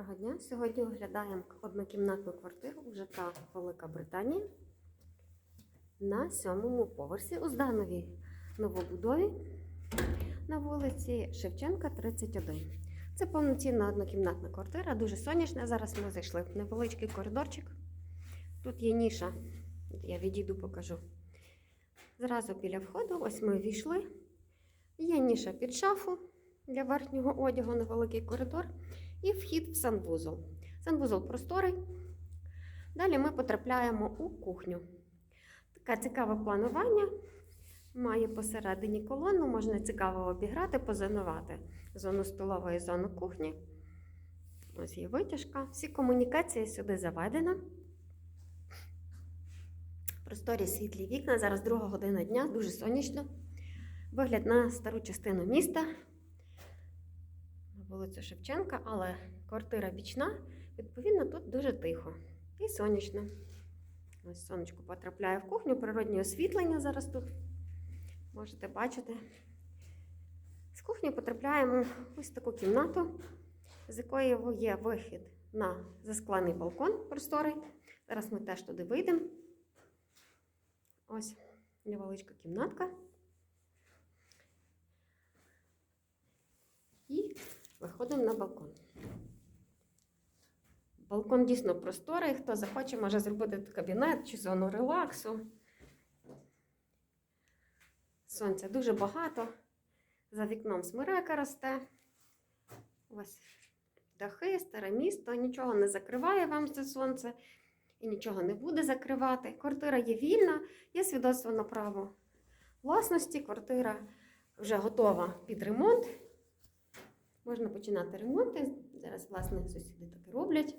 Доброго дня. Сьогодні оглядаємо однокімнатну квартиру у ЖК Велика Британія на сьомому поверсі у Здановій новобудові на вулиці Шевченка, 31. Це повноцінна однокімнатна квартира, дуже сонячна. Зараз ми зайшли в невеличкий коридорчик. Тут є ніша, я відійду, покажу. Зразу біля входу, ось ми війшли. Є ніша під шафу для верхнього одягу, невеликий коридор і вхід в санвузол. Санвузол просторий. Далі ми потрапляємо у кухню. Таке цікаве планування. Має посередині колону, можна цікаво обіграти, позонувати зону столової, зону кухні. Ось є витяжка. Всі комунікації сюди заведено. Просторі світлі вікна. Зараз друга година дня, дуже сонячно. Вигляд на стару частину міста. Вулицю Шевченка, але квартира бічна, відповідно, тут дуже тихо і сонячно. Ось сонечко потрапляє в кухню, природнє освітлення зараз тут. Можете бачити. З кухні потрапляємо в ось таку кімнату, з якої є вихід на засклений балкон просторий. Зараз ми теж туди вийдемо. Ось невеличка кімнатка. І виходимо на балкон. Балкон дійсно просторий. Хто захоче, може зробити кабінет чи зону релаксу. Сонця дуже багато. За вікном смерека росте. Ось дахи, старе місто, нічого не закриває вам це сонце і нічого не буде закривати. Квартира є вільна, є свідоцтво на право власності. Квартира вже готова під ремонт. Можна починати ремонти. Зараз, власне, сусіди так і роблять.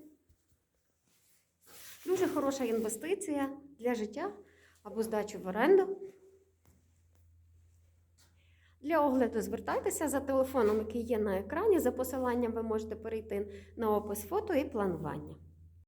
Дуже хороша інвестиція для життя або здачу в оренду. Для огляду звертайтеся за телефоном, який є на екрані. За посиланням ви можете перейти на опис фото і планування.